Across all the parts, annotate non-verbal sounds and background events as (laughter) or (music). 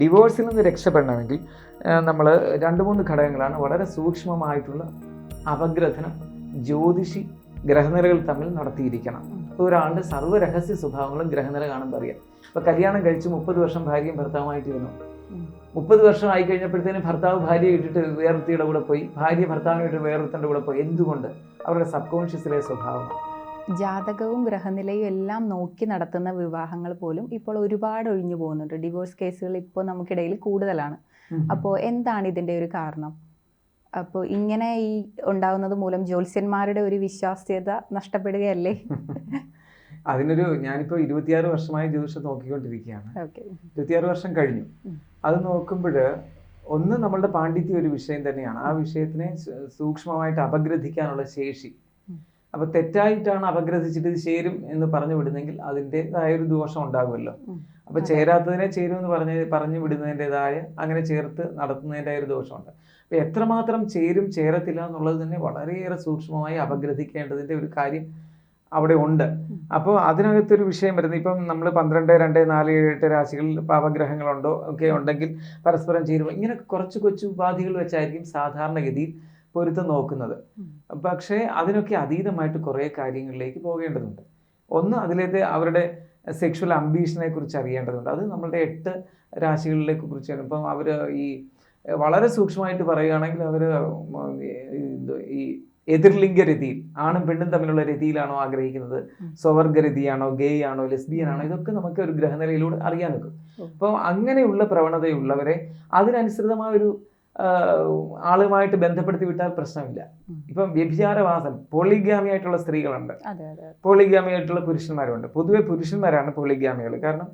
ഡിവോഴ്സിൽ നിന്ന് രക്ഷപ്പെടണമെങ്കിൽ നമ്മൾ രണ്ട് മൂന്ന് ഘടകങ്ങളാണ് വളരെ സൂക്ഷ്മമായിട്ടുള്ള അപഗ്രഥനം ജ്യോതിഷി ഗ്രഹനിലകൾ തമ്മിൽ നടത്തിയിരിക്കണം. ഒരാളുടെ സർവ രഹസ്യ സ്വഭാവങ്ങളും ഗ്രഹനില കാണുമ്പോൾ അറിയാം. ഇപ്പോൾ കല്യാണം കഴിച്ച് മുപ്പത് വർഷം ഭാര്യയും ഭർത്താവുമായിട്ടിരുന്നു. മുപ്പത് വർഷം ആയി കഴിഞ്ഞപ്പോഴത്തേനും ഭർത്താവ് ഭാര്യയെ ഇട്ടിട്ട് വേറൊരുത്തിയുടെ കൂടെ പോയി ഭാര്യ ഭർത്താവിനെ ഇട്ട് വേറൊരുത്തന്റെ കൂടെ പോയി. എന്തുകൊണ്ട്? അവരുടെ സബ് കോൺഷ്യസിലെ സ്വഭാവമാണ് ജാതകവും ഗ്രഹനിലയും എല്ലാം നോക്കി നടത്തുന്ന വിവാഹങ്ങൾ പോലും ഇപ്പോൾ ഒരുപാട് ഒഴിഞ്ഞു പോകുന്നുണ്ട്. ഡിവോഴ്സ് കേസുകൾ ഇപ്പോൾ നമുക്കിടയിൽ കൂടുതലാണ്. അപ്പോൾ എന്താണ് ഇതിന്റെ ഒരു കാരണം? അപ്പോൾ ഇങ്ങനെ ഈ ഉണ്ടാകുന്നത് മൂലം ജ്യോത്സ്യന്മാരുടെ ഒരു വിശ്വാസ്യത നഷ്ടപ്പെടുകയല്ലേ? (laughs) അതിനൊരു ഞാനിപ്പോൾ ഇരുപത്തിയാറ് വർഷമായി ജ്യോതിഷം നോക്കിക്കൊണ്ടിരിക്കുകയാണ്. ഇരുപത്തിയാറ് വർഷം കഴിഞ്ഞു. അത് നോക്കുമ്പോൾ ഒന്ന് നമ്മളുടെ പാണ്ഡിത്യം ഒരു വിഷയം തന്നെയാണ്. ആ വിഷയത്തിനെ സൂക്ഷ്മമായിട്ട് അപഗ്രഥിക്കാനുള്ള ശേഷി ഉം. അപ്പൊ തെറ്റായിട്ടാണ് അപഗ്രഥിച്ചിട്ട് ഇത് ചേരും എന്ന് പറഞ്ഞു വിടുന്നെങ്കിൽ അതിന്റെതായ ഒരു ദോഷം ഉണ്ടാകുമല്ലോ അപ്പോൾ. ചേരാത്തതിനെ ചേരും എന്ന് പറഞ്ഞ് പറഞ്ഞു വിടുന്നതിന്റെതായ അങ്ങനെ ചേർത്ത് നടത്തുന്നതിന്റെ ഒരു ദോഷമുണ്ട് അപ്പൊ എത്രമാത്രം ചേരും ചേരത്തില്ല എന്നുള്ളത് തന്നെ വളരെയേറെ സൂക്ഷ്മമായി അപഗ്രഥിക്കേണ്ടതിന്റെ ഒരു കാര്യം അവിടെ ഉണ്ട് അപ്പോൾ അതിനകത്തൊരു വിഷയം വരുന്നത് ഇപ്പം നമ്മൾ പന്ത്രണ്ട് രണ്ട് നാല് ഏഴ് എട്ട് രാശികളിൽ പാപഗ്രഹങ്ങളുണ്ടോ ഒക്കെ ഉണ്ടെങ്കിൽ പരസ്പരം ചേരുമ്പോൾ ഇങ്ങനെ കുറച്ച് കൊച്ചു ഉപാധികൾ വെച്ചായിരിക്കും സാധാരണഗതിയിൽ പൊരുത്തം നോക്കുന്നത്. പക്ഷേ അതിനൊക്കെ അതീതമായിട്ട് കുറേ കാര്യങ്ങളിലേക്ക് പോകേണ്ടതുണ്ട്. ഒന്ന് അതിലേക്ക് അവരുടെ സെക്ഷൽ അംബീഷനെ കുറിച്ച് അറിയേണ്ടതുണ്ട്. അത് നമ്മളുടെ എട്ട് രാശികളിലേക്ക് കുറിച്ചാണ്. ഇപ്പം അവർ ഈ വളരെ സൂക്ഷ്മമായിട്ട് പറയുകയാണെങ്കിൽ അവർ ഈ എതിർലിംഗ രതിയിൽ ആണും പെണ്ണും തമ്മിലുള്ള രതിയിലാണോ ആഗ്രഹിക്കുന്നത്? സ്വവർഗരതിയാണോ സ്വവർഗ രതിയാണോ? ഗേ ആണോ? ലെസ്ബിയൻ ആണോ? ഇതൊക്കെ നമുക്ക് ഒരു ഗ്രഹനിലയിലൂടെ അറിയാൻ നിൽക്കും. അപ്പോൾ അങ്ങനെയുള്ള പ്രവണതയുള്ളവരെ അതിനനുസൃതമായ ഒരു ആളുമായിട്ട് ബന്ധപ്പെടുത്തി വിട്ടാൽ പ്രശ്നമില്ല. ഇപ്പം വ്യഭിചാരവാസം പോളിഗ്രാമി ആയിട്ടുള്ള സ്ത്രീകളുണ്ട് പോളിഗ്യാമി ആയിട്ടുള്ള പുരുഷന്മാരുണ്ട്. പൊതുവെ പുരുഷന്മാരാണ് പോളിഗ്രാമികൾ കാരണം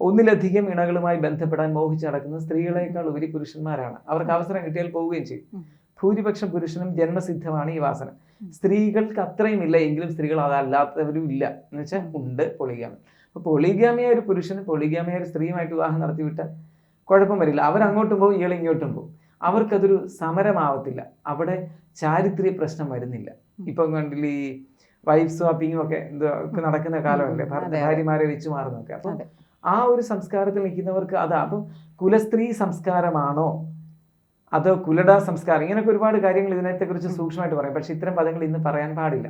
ഒന്നിലധികം ഇണകളുമായി ബന്ധപ്പെടാൻ മോഹിച്ച് നടക്കുന്ന സ്ത്രീകളെക്കാൾ ഉപരി പുരുഷന്മാരാണ്. അവർക്ക് അവസരം കിട്ടിയാൽ പോവുകയും ചെയ്യും. ഭൂരിപക്ഷം പുരുഷനും ജന്മസിദ്ധമാണ് ഈ വാസന. സ്ത്രീകൾക്ക് അത്രയും ഇല്ല എങ്കിലും സ്ത്രീകൾ അതല്ലാത്തവരും ഇല്ല. എന്ന് വെച്ചാൽ ഉണ്ട് പൊളിഗാമി. അപ്പോൾ പൊളിഗാമിയായ ഒരു പുരുഷന് പൊളിഗാമിയായ ഒരു സ്ത്രീയുമായിട്ട് വിവാഹം നടത്തിവിട്ടാൽ കുഴപ്പം വരില്ല. അവരങ്ങോട്ടും പോകും ഇയാൾ ഇങ്ങോട്ടും പോകും. അവർക്കതൊരു സമരമാവത്തില്ല. അവിടെ ചാരിത്ര്യ പ്രശ്നം വരുന്നില്ല. ഇപ്പം കണ്ടില്ല ഈ വൈഫ് സ്വാപ്പിങ്ങും ഒക്കെ എന്തോ നടക്കുന്ന കാലമല്ലേ. ഭാര്യമാരെ വെച്ച് മാറുന്നൊക്കെ അപ്പം ആ ഒരു സംസ്കാരത്തിൽ നിൽക്കുന്നവർക്ക് അതാ അപ്പം കുലസ്ത്രീ സംസ്കാരമാണോ? അതോ കുലട സംസ്കാരം? ഇങ്ങനെയൊക്കെ ഒരുപാട് കാര്യങ്ങൾ ഇതിനകത്തെ കുറിച്ച് ഉം. സൂക്ഷ്മമായിട്ട് പറയും. പക്ഷെ ഇത്തരം പദങ്ങൾ ഇന്ന് പറയാൻ പാടില്ല.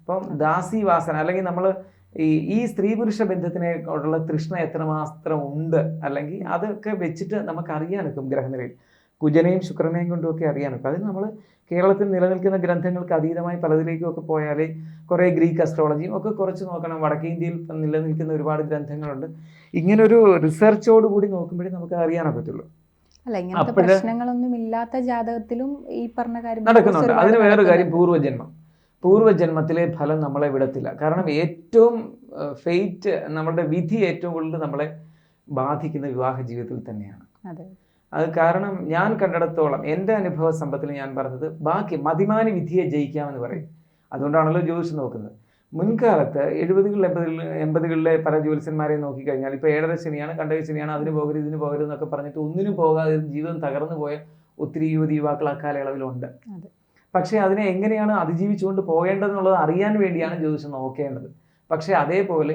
അപ്പം ദാസി വാസന അല്ലെങ്കിൽ നമ്മൾ ഈ ഈ സ്ത്രീ പുരുഷ ബന്ധത്തിനെ ഉള്ള തൃഷ്ണ എത്രമാത്രം ഉണ്ട്? അല്ലെങ്കിൽ അതൊക്കെ വെച്ചിട്ട് നമുക്ക് അറിയാനൊക്കും ഗ്രഹനിലയിൽ. കുജനെയും ശുക്രനെയും കൊണ്ടും ഒക്കെ അതിന് അത് നമ്മൾ കേരളത്തിൽ നിലനിൽക്കുന്ന ഗ്രന്ഥങ്ങൾക്ക് അതീതമായി പലതിലേക്കും ഒക്കെ പോയാൽ കുറേ ഗ്രീക്ക് അസ്ട്രോളജിയും ഒക്കെ കുറച്ച് നോക്കണം. വടക്കേ ഇന്ത്യയിൽ നിലനിൽക്കുന്ന ഒരുപാട് ഗ്രന്ഥങ്ങളുണ്ട്. ഇങ്ങനൊരു റിസർച്ചോട് കൂടി നോക്കുമ്പോഴേ നമുക്ക് അറിയാനൊക്കത്തുള്ളൂ അല്ല ഇങ്ങനത്തെ പ്രശ്നങ്ങളൊന്നും ഇല്ലാത്ത ജാതകത്തിലും ഈ പറഞ്ഞ കാര്യം നടക്കുന്നുണ്ട്. അതിന് വേറൊരു കാര്യം. പൂർവജന്മം. പൂർവജന്മത്തിലെ ഫലം നമ്മളെ വിടത്തില്ല. കാരണം ഏറ്റവും ഫെയ്റ്റ് നമ്മളുടെ വിധി ഏറ്റവും കൂടുതൽ നമ്മളെ ബാധിക്കുന്ന വിവാഹ ജീവിതത്തിൽ തന്നെയാണ്. അതെ. അത് കാരണം ഞാൻ കണ്ടിടത്തോളം എന്റെ അനുഭവ സമ്പത്തിൽ ഞാൻ പറഞ്ഞത് ബാക്കി മതിമാനി വിധിയെ ജയിക്കാമെന്ന് പറയും. അതുകൊണ്ടാണല്ലോ ജ്യോതിഷം നോക്കുന്നത്. മുൻകാലത്ത് എഴുപതുകളിൽ എൺപതുകളിൽ എൺപതുകളിലെ പല ജ്യോത്സ്യന്മാരെ നോക്കിക്കഴിഞ്ഞാൽ ഇപ്പോൾ ഏഴര ശനിയാണ് കണ്ടക ശനിയാണ് അതിന് പോകരുത് ഇതിന് പോകരുത് എന്നൊക്കെ പറഞ്ഞിട്ട് ഒന്നിനും പോകാതെ ജീവിതം തകർന്നു പോയ ഒത്തിരി യുവതി യുവാക്കൾ അക്കാലയളവിലുണ്ട്. പക്ഷേ അതിനെ എങ്ങനെയാണ് അതിജീവിച്ചുകൊണ്ട് പോകേണ്ടതെന്നുള്ളത് അറിയാൻ വേണ്ടിയാണ് ജ്യോതിഷം നോക്കേണ്ടത്. പക്ഷേ അതേപോലെ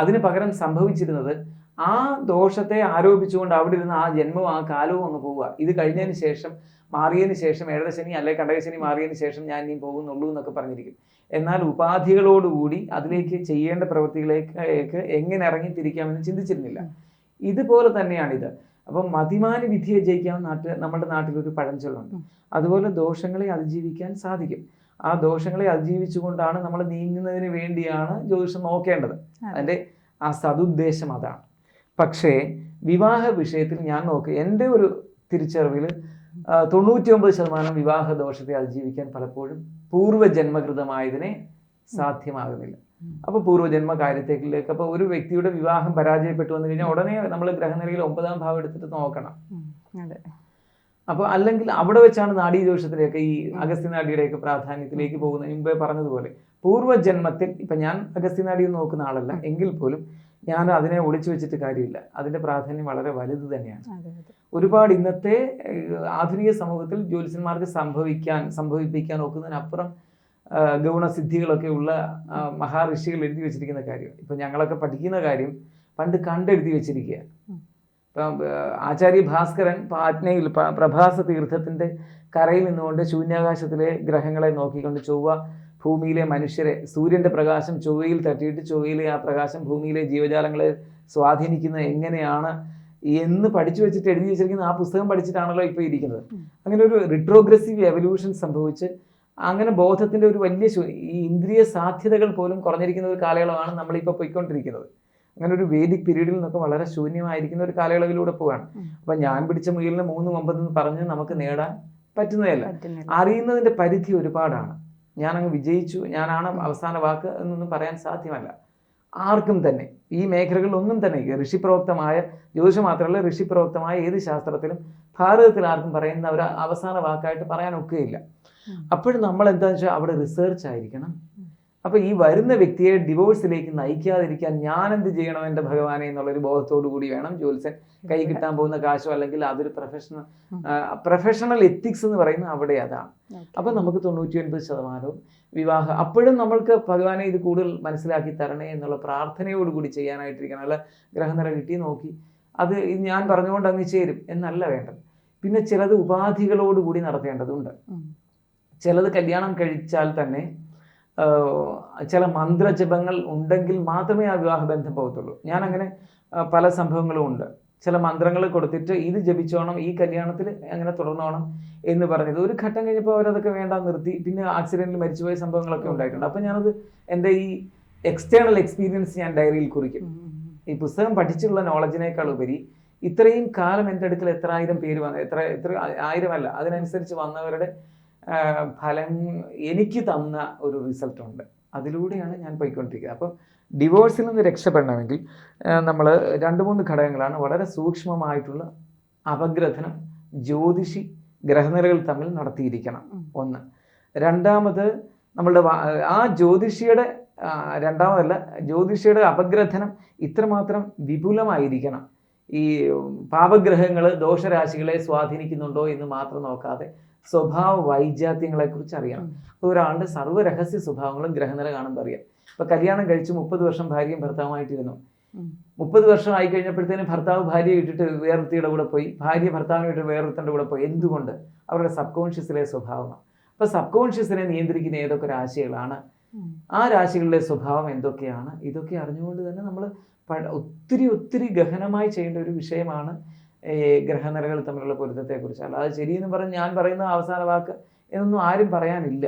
അതിന് പകരം സംഭവിച്ചിരുന്നത് ആ ദോഷത്തെ ആരോപിച്ചുകൊണ്ട് അവിടെ ഇരുന്ന് ആ ജന്മവും ആ കാലവും അങ്ങ് പോവുക. ഇത് കഴിഞ്ഞതിന് ശേഷം മാറിയതിന് ശേഷം ഏഴരശനി ശനി അല്ലെ കണ്ടകശനി മാറിയതിന് ശേഷം ഞാൻ ഇനി പോകുന്നുള്ളൂ എന്നൊക്കെ പറഞ്ഞിരിക്കും. എന്നാൽ ഉപാധികളോടുകൂടി അതിലേക്ക് ചെയ്യേണ്ട പ്രവൃത്തികളിലേക്ക് എങ്ങനെ ഇറങ്ങി തിരിക്കാമെന്ന് ചിന്തിച്ചിരുന്നില്ല. ഇതുപോലെ തന്നെയാണിത്. അപ്പം മതിമാനി വിധിയെ ജയിക്കാൻ നാട്ടിൽ നമ്മുടെ നാട്ടിലൊരു പഴഞ്ചൊല്ലുണ്ട്. അതുപോലെ ദോഷങ്ങളെ അതിജീവിക്കാൻ സാധിക്കും. ആ ദോഷങ്ങളെ അതിജീവിച്ചുകൊണ്ടാണ് നമ്മൾ നീങ്ങുന്നതിന് വേണ്ടിയാണ് ജ്യോതിഷം നോക്കേണ്ടത്. അതെ. അതിന്റെ ആ സതുദ്ദേശം അതാണ്. പക്ഷേ വിവാഹ വിഷയത്തിൽ ഞാൻ നോക്ക് എന്റെ ഒരു തിരിച്ചറിവിൽ തൊണ്ണൂറ്റിയൊമ്പത് ശതമാനം വിവാഹ ദോഷത്തെ അതിജീവിക്കാൻ പലപ്പോഴും പൂർവജന്മകൃതമായതിനെ സാധ്യമാകുന്നില്ല. അപ്പോൾ പൂർവജന്മ കാര്യത്തേക്കിലേക്ക് അപ്പോൾ ഒരു വ്യക്തിയുടെ വിവാഹം പരാജയപ്പെട്ടു വന്നു കഴിഞ്ഞാൽ ഉടനെ നമ്മൾ ഗ്രഹനിലയിൽ ഒമ്പതാം ഭാവം എടുത്തിട്ട് നോക്കണം അപ്പോൾ അല്ലെങ്കിൽ അവിടെ വെച്ചാണ് നാഡീദോഷത്തിലേക്ക് ഈ അഗസ്ത്യനാടിയുടെയൊക്കെ പ്രാധാന്യത്തിലേക്ക് പോകുന്ന മുമ്പേ പറഞ്ഞതുപോലെ പൂർവജന്മത്തിൽ ഇപ്പം ഞാൻ അഗസ്ത്യനാടിയിൽ നോക്കുന്ന ആളല്ല എങ്കിൽ പോലും ഞാൻ അതിനെ ഒളിച്ചു വെച്ചിട്ട് കാര്യമില്ല. അതിന്റെ പ്രാധാന്യം വളരെ വലുത് തന്നെയാണ്. ഒരുപാട് ഇന്നത്തെ ആധുനിക സമൂഹത്തിൽ ജ്യോത്സ്യന്മാർക്ക് സംഭവിക്കാൻ സംഭവിപ്പിക്കാൻ ഒക്കുന്നതിനപ്പുറം ഗൗണസിദ്ധികളൊക്കെ ഉള്ള മഹാഋഷികൾ എഴുതി വെച്ചിരിക്കുന്ന കാര്യം. ഇപ്പം ഞങ്ങളൊക്കെ പഠിക്കുന്ന കാര്യം പണ്ട് കണ്ടെഴുതി വെച്ചിരിക്കുക. ഇപ്പം ആചാര്യ ഭാസ്കരൻ പാറ്റ്നയിൽ പ്രഭാസ തീർത്ഥത്തിന്റെ കരയിൽ നിന്നുകൊണ്ട് ശൂന്യാകാശത്തിലെ ഗ്രഹങ്ങളെ നോക്കിക്കൊണ്ട് ചൊവ്വ ഭൂമിയിലെ മനുഷ്യരെ സൂര്യന്റെ പ്രകാശം ചൊവ്വയിൽ തട്ടിയിട്ട് ചൊവ്വയിലെ ആ പ്രകാശം ഭൂമിയിലെ ജീവജാലങ്ങളെ സ്വാധീനിക്കുന്നത് എങ്ങനെയാണ് എന്ന് പഠിച്ചു വെച്ചിട്ട് എഴുതി വെച്ചിരിക്കുന്ന ആ പുസ്തകം പഠിച്ചിട്ടാണല്ലോ ഇപ്പോൾ ഇരിക്കുന്നത്. അങ്ങനെ ഒരു റിട്രോഗ്രസീവ് എവല്യൂഷൻ സംഭവിച്ച് അങ്ങനെ ബോധത്തിന്റെ ഒരു വലിയ ഈ ഇന്ദ്രിയ സാധ്യതകൾ പോലും കുറഞ്ഞിരിക്കുന്ന ഒരു കാലയളവാണ് നമ്മളിപ്പോൾ പോയിക്കൊണ്ടിരിക്കുന്നത്. അങ്ങനെ ഒരു വേദിക് പീരീഡിൽ നിന്നൊക്കെ വളരെ ശൂന്യമായിരിക്കുന്ന ഒരു കാലയളവിലൂടെ പോവാണ്. അപ്പം ഞാൻ പിടിച്ച മുയലിന് മൂന്ന് ഒമ്പതെന്ന് പറഞ്ഞ് നമുക്ക് നേടാൻ പറ്റുന്നതല്ല. അറിയുന്നതിന്റെ പരിധി ഒരുപാടാണ്. ഞാനങ്ങ് വിജയിച്ചു ഞാനാണ് അവസാന വാക്ക് എന്നൊന്നും പറയാൻ സാധ്യമല്ല. ആർക്കും തന്നെ ഈ മേഖലകളിലൊന്നും തന്നെ ഋഷിപ്രവക്തമായ ജ്യോതിഷം മാത്രമല്ല ഋഷിപ്രവക്തമായ ഏത് ശാസ്ത്രത്തിലും ഭാരതത്തിൽ ആർക്കും പറയുന്ന ഒരു അവസാന വാക്കായിട്ട് പറയാൻ ഒക്കുകയില്ല ഉം. അപ്പോഴും നമ്മൾ എന്താണെന്ന് വെച്ചാൽ അവിടെ റിസേർച്ച് ആയിരിക്കണം. അപ്പോൾ ഈ വരുന്ന വ്യക്തിയെ ഡിവോഴ്സിലേക്ക് നയിക്കാതിരിക്കാൻ ഞാൻ എന്ത് ചെയ്യണം എന്റെ ഭഗവാനെ എന്നുള്ളൊരു ബോധത്തോടു കൂടി വേണം ജ്യോത്സ്യൻ കൈ കിട്ടാൻ പോകുന്ന കാശോ അല്ലെങ്കിൽ അതൊരു പ്രൊഫഷണൽ പ്രൊഫഷണൽ എത്തിക്സ് എന്ന് പറയുന്നത് അവിടെ അതാണ്. അപ്പൊ നമുക്ക് തൊണ്ണൂറ്റി ഒൻപത് ശതമാനവും വിവാഹം അപ്പോഴും നമ്മൾക്ക് ഭഗവാനെ ഇത് കൂടുതൽ മനസ്സിലാക്കി തരണേ എന്നുള്ള പ്രാർത്ഥനയോടുകൂടി ചെയ്യാനായിട്ടിരിക്കണം. അല്ല ഗ്രഹനില കിട്ടി നോക്കി. അത് ഞാൻ പറഞ്ഞുകൊണ്ട് അങ്ങ് ചേരും എന്നല്ല വേണ്ടത്. പിന്നെ ചിലത് ഉപാധികളോടുകൂടി നടത്തേണ്ടതുണ്ട്. ചിലത് കല്യാണം കഴിച്ചാൽ തന്നെ ചില മന്ത്രജപങ്ങൾ ഉണ്ടെങ്കിൽ മാത്രമേ ആ വിവാഹബന്ധം പോകത്തുള്ളൂ. ഞാൻ അങ്ങനെ പല സംഭവങ്ങളും ഉണ്ട്. ചില മന്ത്രങ്ങൾ കൊടുത്തിട്ട് ഇത് ജപിച്ചോണം ഈ കല്യാണത്തിൽ അങ്ങനെ തുടർന്നോണം എന്ന് പറഞ്ഞത്. ഒരു ഘട്ടം കഴിഞ്ഞപ്പോൾ അവരതൊക്കെ വേണ്ട നിർത്തി. പിന്നെ ആക്സിഡന്റിൽ മരിച്ചുപോയ സംഭവങ്ങളൊക്കെ ഉണ്ടായിട്ടുണ്ട്. അപ്പം ഞാനത് എന്റെ ഈ എക്സ്റ്റേണൽ എക്സ്പീരിയൻസ് ഞാൻ ഡയറിയിൽ കുറിക്കും. ഈ പുസ്തകം പഠിച്ചിട്ടുള്ള നോളജിനേക്കാൾ ഉപരി ഇത്രയും കാലം എന്റെ അടുക്കൽ എത്ര ആയിരം പേര് വന്ന എത്ര എത്ര ആയിരമല്ല അതിനനുസരിച്ച് വന്നവരുടെ ഫലം എനിക്ക് തന്ന ഒരു റിസൾട്ടുണ്ട് അതിലൂടെയാണ് ഞാൻ പോയിക്കൊണ്ടിരിക്കുന്നത്. അപ്പം ഡിവോഴ്സിൽ നിന്ന് രക്ഷപ്പെടണമെങ്കിൽ നമ്മൾ രണ്ട് മൂന്ന് ഘടകങ്ങളാണ് വളരെ സൂക്ഷ്മമായിട്ടുള്ള അപഗ്രഥനം ജ്യോതിഷി ഗ്രഹനിലകൾ തമ്മിൽ നടത്തിയിരിക്കണം. ഒന്ന്. രണ്ടാമത് നമ്മളുടെ ആ ജ്യോതിഷിയുടെ രണ്ടാമതല്ല ജ്യോതിഷിയുടെ അപഗ്രഥനം ഇത്രമാത്രം വിപുലമായിരിക്കണം. ഈ പാപഗ്രഹങ്ങൾ ദോഷരാശികളെ സ്വാധീനിക്കുന്നുണ്ടോ എന്ന് മാത്രം നോക്കാതെ സ്വഭാവ വൈജാത്യങ്ങളെ കുറിച്ച് അറിയണം. അപ്പോൾ ഒരാളുടെ സർവ രഹസ്യ സ്വഭാവങ്ങളും ഗ്രഹനില കാണുമ്പോൾ അറിയാം. ഇപ്പൊ കല്യാണം കഴിച്ച് മുപ്പത് വർഷം ഭാര്യയും ഭർത്താവുമായിട്ടിരുന്നു. മുപ്പത് വർഷം ആയി കഴിഞ്ഞപ്പോഴത്തേനും ഭർത്താവ് ഭാര്യയെ ഇട്ടിട്ട് വേറൊരുത്തിയുടെ കൂടെ പോയി. ഭാര്യ ഭർത്താവിനെ ഇട്ട് വേറൊരുത്തന്റെ കൂടെ പോയി. എന്തുകൊണ്ട്? അവരുടെ സബ് കോൺഷ്യസിലെ സ്വഭാവമാണ്. അപ്പൊ സബ് കോൺഷ്യസിനെ നിയന്ത്രിക്കുന്ന ഏതൊക്കെ രാശികളാണ്. ആ രാശികളുടെ സ്വഭാവം എന്തൊക്കെയാണ്? ഇതൊക്കെ അറിഞ്ഞുകൊണ്ട് തന്നെ നമ്മൾ ഒത്തിരി ഒത്തിരി ഗഹനമായി ചെയ്യേണ്ട ഒരു വിഷയമാണ് ഈ ഗ്രഹനിലകൾ തമ്മിലുള്ള പൊരുത്തത്തെക്കുറിച്ച് അല്ലാതെ ശരിയെന്ന് പറഞ്ഞ് ഞാൻ പറയുന്ന അവസാന വാക്ക് എന്നൊന്നും ആരും പറയാനില്ല.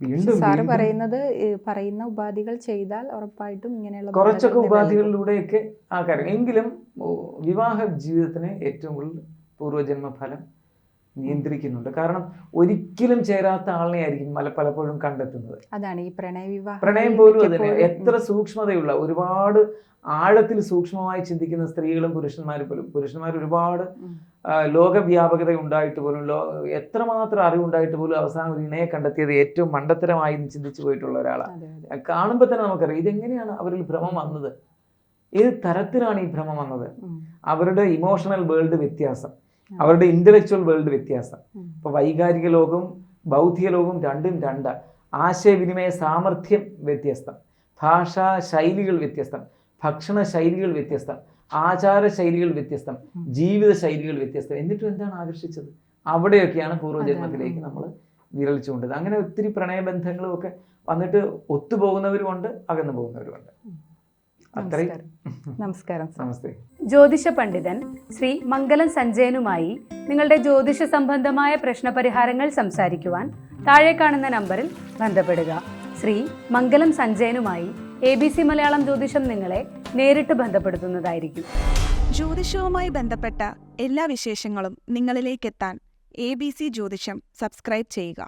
വീണ്ടും സാറ് പറയുന്നത് പറയുന്ന ഉപാധികൾ ചെയ്താൽ ഉറപ്പായിട്ടും ഇങ്ങനെയുള്ള കുറച്ചൊക്കെ ഉപാധികളിലൂടെയൊക്കെ ആ കാര്യം എങ്കിലും വിവാഹ ജീവിതത്തിന് ഏറ്റവും കൂടുതൽ പൂർവജന്മ ഫലം നിയന്ത്രിക്കുന്നുണ്ട്. കാരണം ഒരിക്കലും ചേരാത്ത ആളിനെ ആയിരിക്കും മല പലപ്പോഴും കണ്ടെത്തുന്നത്. അതാണ് ഈ പ്രണയവിവാഹം പ്രണയം പോലും അതിന് എത്ര സൂക്ഷ്മതയുള്ള ഒരുപാട് ആഴത്തിൽ സൂക്ഷ്മമായി ചിന്തിക്കുന്ന സ്ത്രീകളും പുരുഷന്മാരും പോലും പുരുഷന്മാർ ഒരുപാട് ലോകവ്യാപകത ഉണ്ടായിട്ട് പോലും ലോ എത്രമാത്രം അറിവുണ്ടായിട്ട് പോലും അവസാനം ഒരു ഇണയെ കണ്ടെത്തിയത് ഏറ്റവും മണ്ടത്തരമായി ചിന്തിച്ചു പോയിട്ടുള്ള ഒരാളാണ്. കാണുമ്പോൾ തന്നെ നമുക്കറിയാം ഇതെങ്ങനെയാണ് അവരിൽ ഭ്രമം വന്നത്? ഏത് തരത്തിലാണ് ഈ ഭ്രമം വന്നത്? അവരുടെ ഇമോഷണൽ വേൾഡ് വ്യത്യാസം. അവരുടെ ഇന്റലക്ച്വൽ വേൾഡ് വ്യത്യാസം. ഇപ്പൊ വൈകാരിക ലോകവും ബൗദ്ധിക ലോകവും രണ്ടും രണ്ട്. ആശയവിനിമയ സാമർഥ്യം വ്യത്യസ്തം ഭാഷാ ശൈലികൾ വ്യത്യസ്തം ഭക്ഷണ ശൈലികൾ വ്യത്യസ്തം ആചാര ശൈലികൾ വ്യത്യസ്തം ജീവിത ശൈലികൾ വ്യത്യസ്തം എന്നിട്ടും എന്താണ് ആകർഷിച്ചത്? അവിടെയൊക്കെയാണ് പൂർവജന്മത്തിലേക്ക്. നമ്മൾ വിരൽ ചൂണ്ടത്. അങ്ങനെ ഒത്തിരി പ്രണയബന്ധങ്ങളും ഒക്കെ വന്നിട്ട് ഒത്തുപോകുന്നവരുമുണ്ട് അകന്നു പോകുന്നവരുമുണ്ട് അത്രയും. നമസ്കാരം. നമസ്തേ. ജ്യോതിഷ പണ്ഡിതൻ ശ്രീ മംഗലം സഞ്ജയനുമായി നിങ്ങളുടെ ജ്യോതിഷ സംബന്ധമായ പ്രശ്നപരിഹാരങ്ങൾ സംസാരിക്കുവാൻ താഴെ കാണുന്ന നമ്പറിൽ ബന്ധപ്പെടുക. ശ്രീ മംഗലം സഞ്ജയനുമായി എ ബി സി മലയാളം ജ്യോതിഷം നിങ്ങളെ നേരിട്ട് ബന്ധപ്പെടുത്തുന്നതായിരിക്കും. ജ്യോതിഷവുമായി ബന്ധപ്പെട്ട എല്ലാ വിശേഷങ്ങളും നിങ്ങളിലേക്കെത്താൻ എ ബി സി ജ്യോതിഷം സബ്സ്ക്രൈബ് ചെയ്യുക.